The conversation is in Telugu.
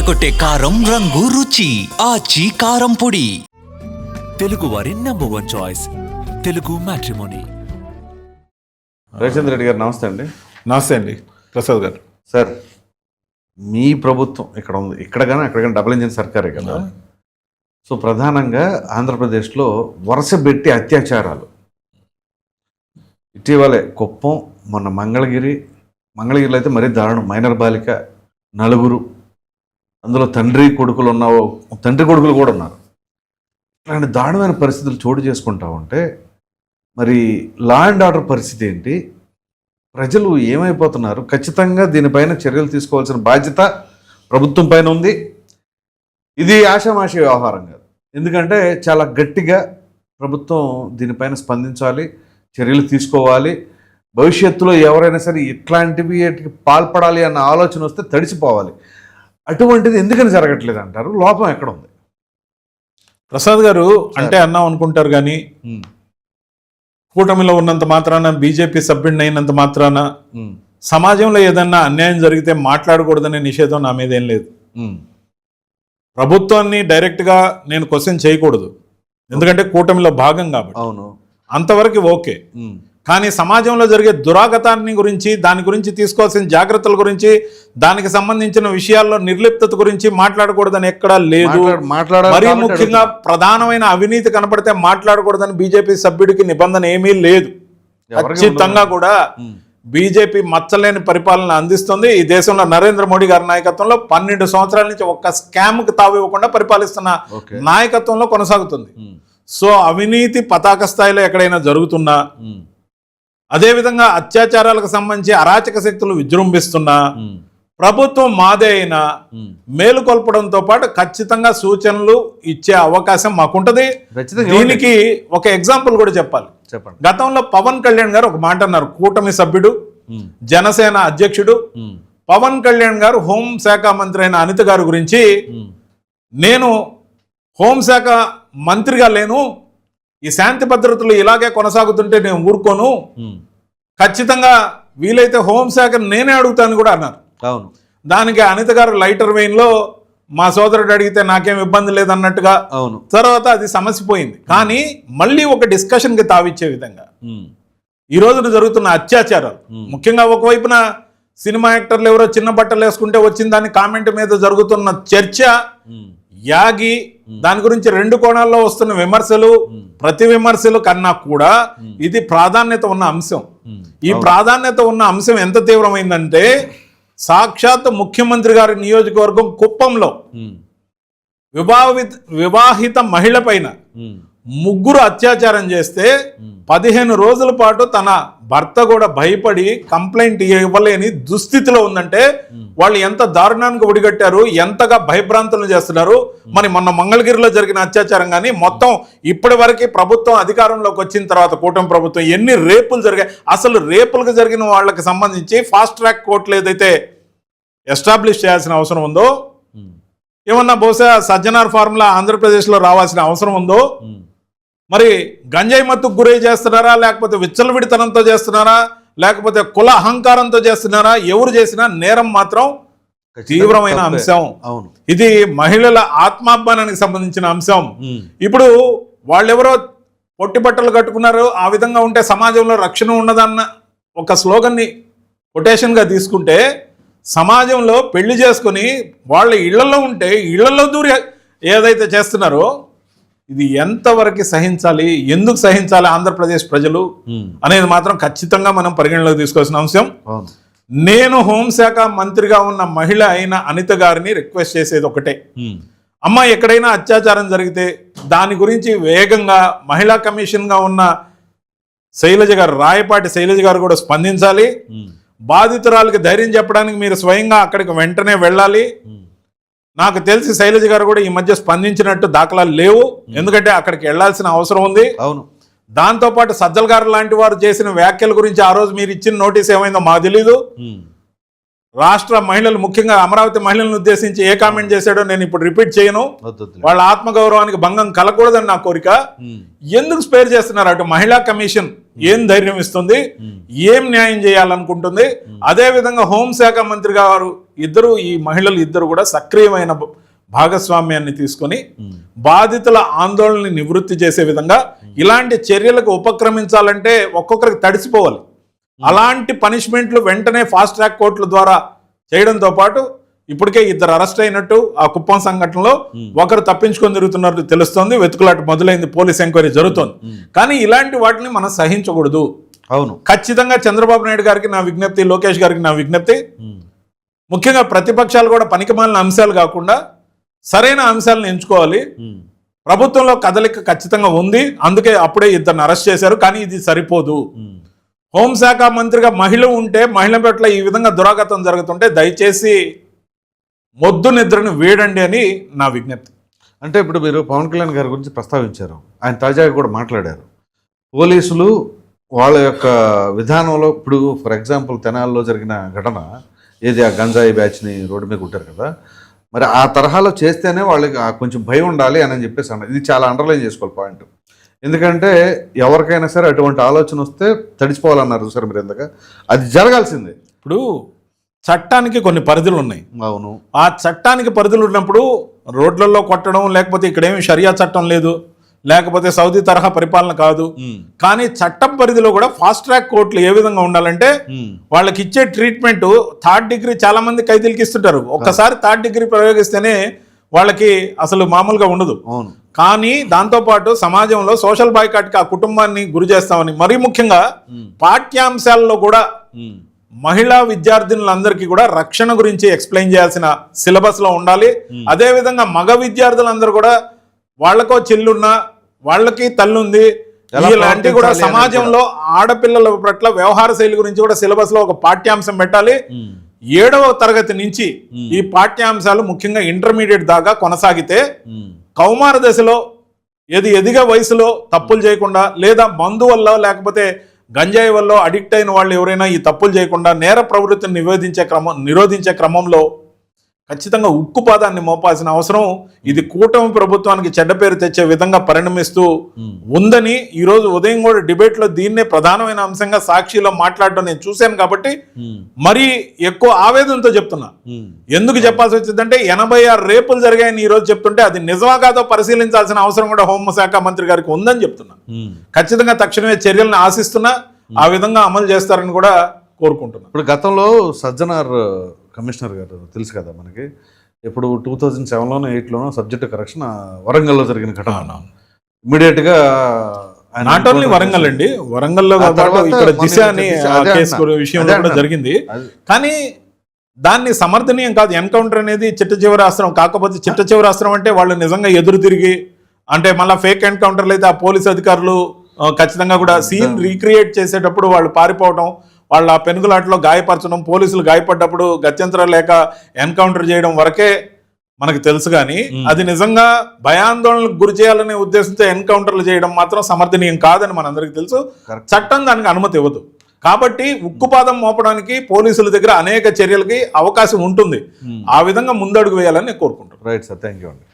అదరకొట్టే కారం రంగు రుచి. ఆచి కారం పొడి. తెలుగు వారి number one choice Telugu matrimony Ravichandra Reddy గారు నమస్తే అండి. నమస్తే అండి. ప్రసాద్ గారు. సార్ మీ ప్రభుత్వం ఇక్కడ ఉంది. ఇక్కడ కానీ అక్కడ కానీ డబుల్ ఇంజిన్ సర్కారే కదా. సో ప్రధానంగా ఆంధ్రప్రదేశ్లో వరుస పెట్టి అత్యాచారాలు. ఇటీవలే కుప్పం మొన్న మంగళగిరి. మంగళగిరిలో అయితే మరీ దారుణం. మైనర్ బాలిక నలుగురు. అందులో తండ్రి కొడుకులు ఉన్న తండ్రి కొడుకులు కూడా ఉన్నారు. ఇలాంటి దారుణమైన పరిస్థితులు చోటు చేసుకుంటా ఉంటే మరి లా అండ్ ఆర్డర్ పరిస్థితి ఏంటి? ప్రజలు ఏమైపోతున్నారు? ఖచ్చితంగా దీనిపైన చర్యలు తీసుకోవాల్సిన బాధ్యత ప్రభుత్వం పైన ఉంది. ఇది ఆషామాషి వ్యవహారం కాదు. ఎందుకంటే చాలా గట్టిగా ప్రభుత్వం దీనిపైన స్పందించాలి చర్యలు తీసుకోవాలి. భవిష్యత్తులో ఎవరైనా సరే ఇట్లాంటివి పాల్పడాలి అన్న ఆలోచన వస్తే తడిసిపోవాలి. అటువంటిది ఎందుకని జరగట్లేదు అంటారు? లోపం ఎక్కడ ఉంది ప్రసాద్ గారు అంటే అన్నాం అనుకుంటారు కానీ కూటమిలో ఉన్నంత మాత్రాన బీజేపీ సభ్యుడిని అయినంత మాత్రాన సమాజంలో ఏదన్నా అన్యాయం జరిగితే మాట్లాడకూడదనే నిషేధం నా మీద ఏం లేదు. ప్రభుత్వాన్ని డైరెక్ట్గా నేను క్వశ్చన్ చేయకూడదు. ఎందుకంటే కూటమిలో భాగం కాబట్టి. అవును. అంతవరకు ఓకే. కానీ సమాజంలో జరిగే దురాగతాన్ని గురించి దాని గురించి తీసుకోవాల్సిన జాగ్రత్తల గురించి దానికి సంబంధించిన విషయాల్లో నిర్లిప్తత గురించి మాట్లాడకూడదని ఎక్కడా లేదు. మరీ ముఖ్యంగా ప్రధానమైన అవినీతి కనపడితే మాట్లాడకూడదని బీజేపీ సభ్యుడికి నిబంధన ఏమీ లేదు. ఖచ్చితంగా. కూడా బీజేపీ మచ్చలేని పరిపాలన అందిస్తుంది. ఈ దేశంలో నరేంద్ర మోడీ గారి నాయకత్వంలో పన్నెండు సంవత్సరాల నుంచి ఒక్క స్కామ్కి తావు ఇవ్వకుండా పరిపాలిస్తున్న నాయకత్వంలో కొనసాగుతుంది. సో అవినీతి పతాక స్థాయిలో ఎక్కడైనా జరుగుతున్నా అదేవిధంగా అత్యాచారాలకు సంబంధించి అరాచక శక్తులు విజృంభిస్తున్నా ప్రభుత్వం మాదే అయినా. మేలుకొల్పడంతో పాటు ఖచ్చితంగా సూచనలు ఇచ్చే అవకాశం మాకుంటది. దీనికి ఒక ఎగ్జాంపుల్ కూడా చెప్పాలి. చెప్పండి. గతంలో పవన్ కళ్యాణ్ గారు ఒక మాట అన్నారు కూటమి సభ్యుడు జనసేన అధ్యక్షుడు పవన్ కళ్యాణ్ గారు హోంశాఖ మంత్రి అయిన అనిత గారి గురించి నేను హోంశాఖ మంత్రిగా లేను ఈ శాంతి భద్రతలు ఇలాగే కొనసాగుతుంటే నేను ఊరుకోను. ఖచ్చితంగా వీలైతే హోంశాఖ నేనే అడుగుతాను కూడా అన్నారు. అవును. దానికి అనిత గారు లైటర్ వెయిన్లో మా సోదరుడు అడిగితే నాకేం ఇబ్బంది లేదన్నట్టుగా అవును. తర్వాత అది సమస్య పోయింది. కానీ మళ్ళీ ఒక డిస్కషన్కి తావిచ్చే విధంగా ఈ రోజున జరుగుతున్న అత్యాచారాలు. ముఖ్యంగా ఒకవైపున సినిమా యాక్టర్లు ఎవరో చిన్న బట్టలు వేసుకుంటే వచ్చిన దాని కామెంట్ మీద జరుగుతున్న చర్చ యాగి దాని గురించి రెండు కోణాల్లో వస్తున్న విమర్శలు ప్రతి విమర్శలు కన్నా కూడా ఇది ప్రాధాన్యత ఉన్న అంశం. ఈ ప్రాధాన్యత ఉన్న అంశం ఎంత తీవ్రమైందంటే సాక్షాత్ ముఖ్యమంత్రి గారి నియోజకవర్గం కుప్పంలో వివాహిత వివాహిత మహిళ పైన ముగ్గురు అత్యాచారం చేస్తే పదిహేను రోజుల పాటు తన భర్త కూడా భయపడి కంప్లైంట్ ఇవ్వలేని దుస్థితిలో ఉందంటే వాళ్ళు ఎంత దారుణానికి ఒడిగట్టారు ఎంతగా భయభ్రాంతులు చేస్తున్నారు మరి మొన్న మంగళగిరిలో జరిగిన అత్యాచారం కానీ మొత్తం ఇప్పటి వరకు ప్రభుత్వం అధికారంలోకి వచ్చిన తర్వాత కూటమి ప్రభుత్వం ఎన్ని రేపులు జరిగాయి అసలు రేపులకు జరిగిన వాళ్ళకి సంబంధించి ఫాస్ట్ ట్రాక్ కోర్టులు ఏదైతే ఎస్టాబ్లిష్ చేయాల్సిన అవసరం ఉందో ఏమన్నా బహుశా సజ్జనార్ ఫార్ములా ఆంధ్రప్రదేశ్లో రావాల్సిన అవసరం ఉందో. మరి గంజాయి మత్తుకు గురై చేస్తున్నారా లేకపోతే విచ్చలవిడితనంతో చేస్తున్నారా లేకపోతే కుల అహంకారంతో చేస్తున్నారా ఎవరు చేసినా నేరం మాత్రం తీవ్రమైన. అంశం. అవును. ఇది మహిళల ఆత్మాభిమానానికి సంబంధించిన అంశం. ఇప్పుడు వాళ్ళెవరో పొట్టి బట్టలు కట్టుకున్నారు ఆ విధంగా ఉంటే సమాజంలో రక్షణ ఉన్నదన్న ఒక స్లోగన్ని కొటేషన్గా తీసుకుంటే సమాజంలో పెళ్ళి చేసుకుని వాళ్ళ ఇళ్ళలో ఉంటే ఇళ్ళలో దూరి ఏదైతే చేస్తున్నారో ఇది ఎంతవరకు సహించాలి? ఎందుకు సహించాలి ఆంధ్రప్రదేశ్ ప్రజలు? అనేది మాత్రం ఖచ్చితంగా మనం పరిగణలోకి తీసుకోవాల్సిన అంశం. నేను హోంశాఖ మంత్రిగా ఉన్న మహిళ అయిన అనిత గారిని రిక్వెస్ట్ చేసేది ఒకటే. అమ్మ ఎక్కడైనా అత్యాచారం జరిగితే దాని గురించి వేగంగా మహిళా కమిషన్గా ఉన్న శైలజ గారు రాయపాటి శైలజ గారు కూడా స్పందించాలి. బాధితురాలకి ధైర్యం చెప్పడానికి మీరు స్వయంగా అక్కడికి వెంటనే వెళ్ళాలి. నాకు తెలిసి శైలజ గారు కూడా ఈ మధ్య స్పందించినట్టు దాఖలాలు లేవు. ఎందుకంటే అక్కడికి వెళ్ళాల్సిన అవసరం ఉంది. అవును. దాంతోపాటు సజ్జల్ గారు లాంటి వారు చేసిన వ్యాఖ్యల గురించి ఆ రోజు మీరు ఇచ్చిన నోటీస్ ఏమైందో మాకు తెలీదు. రాష్ట్ర మహిళలు ముఖ్యంగా అమరావతి మహిళలను ఉద్దేశించి ఏ కామెంట్ చేశాడో నేను ఇప్పుడు రిపీట్ చేయను. వాళ్ళ ఆత్మగౌరవానికి భంగం కలగకూడదని నా కోరిక. ఎందుకు స్పేర్ చేస్తున్నారు? అటు మహిళా కమిషన్ ఏం ధైర్యం ఇస్తుంది? ఏం న్యాయం చేయాలనుకుంటుంది? అదే విధంగా హోంశాఖ మంత్రి గారు ఇద్దరు ఈ మహిళలు ఇద్దరు కూడా సక్రియమైన భాగస్వామ్యాన్ని తీసుకొని బాధితుల ఆందోళనని నివృత్తి చేసే విధంగా ఇలాంటి చర్యలకు ఉపక్రమించాలంటే ఒక్కొక్కరికి తడిసిపోవాలి. అలాంటి పనిష్మెంట్లు వెంటనే ఫాస్ట్ ట్రాక్ కోర్టుల ద్వారా చేయడంతో పాటు ఇప్పటికే ఇద్దరు అరెస్ట్ అయినట్టు ఆ కుప్పం సంఘటనలో ఒకరు తప్పించుకొని తిరుగుతున్నట్టు తెలుస్తోంది. వెతుకులాట మొదలైంది పోలీస్ ఎంక్వైరీ జరుగుతోంది. కానీ ఇలాంటి వాటిని మనం సహించకూడదు. అవును. ఖచ్చితంగా చంద్రబాబు నాయుడు గారికి నా విజ్ఞప్తి లోకేష్ గారికి నా విజ్ఞప్తి. ముఖ్యంగా ప్రతిపక్షాలు కూడా పనికిమాలిన అంశాలు కాకుండా సరైన అంశాలను ఎంచుకోవాలి. ప్రభుత్వంలో కదలిక ఖచ్చితంగా ఉంది. అందుకే అప్పుడే ఇద్దరిని అరెస్ట్ చేశారు. కానీ ఇది సరిపోదు. హోంశాఖ మంత్రిగా మహిళ ఉంటే మహిళ పట్ల ఈ విధంగా దురాగతం జరుగుతుంటే దయచేసి మొద్దు నిద్రను వేడండి అని నా విజ్ఞప్తి. అంటే ఇప్పుడు మీరు పవన్ కళ్యాణ్ గారి గురించి ప్రస్తావించారు. ఆయన తాజాగా కూడా మాట్లాడారు. పోలీసులు వాళ్ళ యొక్క విధానంలో ఇప్పుడు ఫర్ ఎగ్జాంపుల్ తెనాల్లో జరిగిన ఘటన ఏది ఆ గంజాయి బ్యాచ్ని రోడ్డు మీద కొట్టారు కదా. మరి ఆ తరహాలో చేస్తేనే వాళ్ళకి కొంచెం భయం ఉండాలి అని చెప్పేసి అన్నారు. ఇది చాలా అండర్లైన్ చేసుకోవాలి పాయింట్ ఎందుకంటే ఎవరికైనా సరే అటువంటి ఆలోచన వస్తే తడిచిపోవాలన్నారు సార్ మీరు ఎందుక అది జరగాల్సిందే. ఇప్పుడు చట్టానికి కొన్ని పరిధులు ఉన్నాయి. అవును. ఆ చట్టానికి పరిధులు ఉన్నప్పుడు రోడ్లలో కొట్టడం లేకపోతే ఇక్కడేమి షరియా చట్టం లేదు. లేకపోతే సౌదీ తరహా పరిపాలన కాదు. కానీ చట్టం పరిధిలో కూడా ఫాస్ట్ ట్రాక్ కోర్టులు ఏ విధంగా ఉండాలంటే వాళ్ళకి ఇచ్చే ట్రీట్మెంట్ థర్డ్ డిగ్రీ చాలా మంది ఖైదీలకి ఇస్తుంటారు. ఒక్కసారి థర్డ్ డిగ్రీ ప్రయోగిస్తేనే వాళ్ళకి అసలు మామూలుగా ఉండదు. కానీ దాంతోపాటు సమాజంలో సోషల్ బాయ్కాట్కి ఆ కుటుంబాన్ని గురి చేస్తామని మరీ ముఖ్యంగా పాఠ్యాంశాల్లో కూడా మహిళా విద్యార్థినులందరికీ కూడా రక్షణ గురించి ఎక్స్ప్లెయిన్ చేయాల్సిన సిలబస్లో ఉండాలి. అదే విధంగా మగ విద్యార్థులందరూ కూడా వాళ్ళకో చెల్లున్నా వాళ్ళకి తల్లుంది. ఇలాంటి కూడా సమాజంలో ఆడపిల్లల పట్ల వ్యవహార శైలి గురించి కూడా సిలబస్లో ఒక పాఠ్యాంశం పెట్టాలి. ఏడవ తరగతి నుంచి ఈ పాఠ్యాంశాలు ముఖ్యంగా ఇంటర్మీడియట్ దాకా కొనసాగితే కౌమార దశలో ఏది ఎదిగే వయసులో తప్పులు చేయకుండా లేదా మందు వల్ల లేకపోతే గంజాయి వల్ల అడిక్ట్ అయిన వాళ్ళు ఎవరైనా ఈ తప్పులు చేయకుండా నేర ప్రవృత్తిని నివేదించే క్రమం నిరోధించే క్రమంలో ఖచ్చితంగా ఉక్కుపాదాన్ని మోపాల్సిన అవసరం. ఇది కూటమి ప్రభుత్వానికి చెడ్డ పేరు తెచ్చే విధంగా పరిణమిస్తూ ఉందని ఈ రోజు ఉదయం కూడా డిబేట్లో దీన్నే ప్రధానమైన అంశంగా సాక్షిలో మాట్లాడడం నేను చూశాను కాబట్టి మరీ ఎక్కువ ఆవేదనతో చెప్తున్నా. ఎందుకు చెప్పాల్సి వచ్చిందంటే ఎనభై ఆరు రేపులు జరిగాయని ఈ రోజు చెప్తుంటే అది నిజమా కాదో పరిశీలించాల్సిన అవసరం కూడా హోంశాఖ మంత్రి గారికి ఉందని చెప్తున్నా. ఖచ్చితంగా తక్షణమే చర్యలను ఆశిస్తున్నా ఆ విధంగా అమలు చేస్తారని కూడా కోరుకుంటున్నా. ఇప్పుడు గతంలో సజ్జనార్ కమిషనర్ గారు తెలుసు కదా మనకి. ఇప్పుడు టూ థౌజండ్ సెవెన్లోనో ఎయిట్లోనో సబ్జెక్ట్ కరెక్షన్ వరంగల్లో జరిగిన ఘటన. ఇమీడియట్గా ఆయన నాట్ ఓన్లీ వరంగల్ అండి వరంగల్లో ఇక్కడ దిశ అని. విషయంలో అదే కూడా. జరిగింది. కానీ దాన్ని సమర్థనీయం కాదు ఎన్కౌంటర్ అనేది చిట్ట చివరి అస్త్రం కాకపోతే చిట్ట చివరి అస్త్రం అంటే వాళ్ళు నిజంగా ఎదురు తిరిగి అంటే మళ్ళీ ఫేక్ ఎన్కౌంటర్లు అయితే ఆ పోలీస్ అధికారులు ఖచ్చితంగా కూడా సీన్ రీక్రియేట్ చేసేటప్పుడు వాళ్ళు పారిపోవడం వాళ్ళ ఆ పెనుగులాటలో గాయపరచడం పోలీసులు గాయపడ్డప్పుడు గత్యంతరం లేక ఎన్కౌంటర్ చేయడం వరకే మనకు తెలుసు కానీ అది నిజంగా భయాందోళనకు గురి చేయాలనే ఉద్దేశంతో ఎన్కౌంటర్లు చేయడం మాత్రం సమర్థనీయం కాదని మనందరికీ తెలుసు. చట్టం దానికి అనుమతి ఇవ్వదు. కాబట్టి ఉక్కుపాదం మోపడానికి పోలీసుల దగ్గర అనేక చర్యలకి అవకాశం ఉంటుంది. ఆ విధంగా ముందడుగు వేయాలని నేను కోరుకుంటున్నాను. రైట్ సార్ థ్యాంక్ యూ అండి.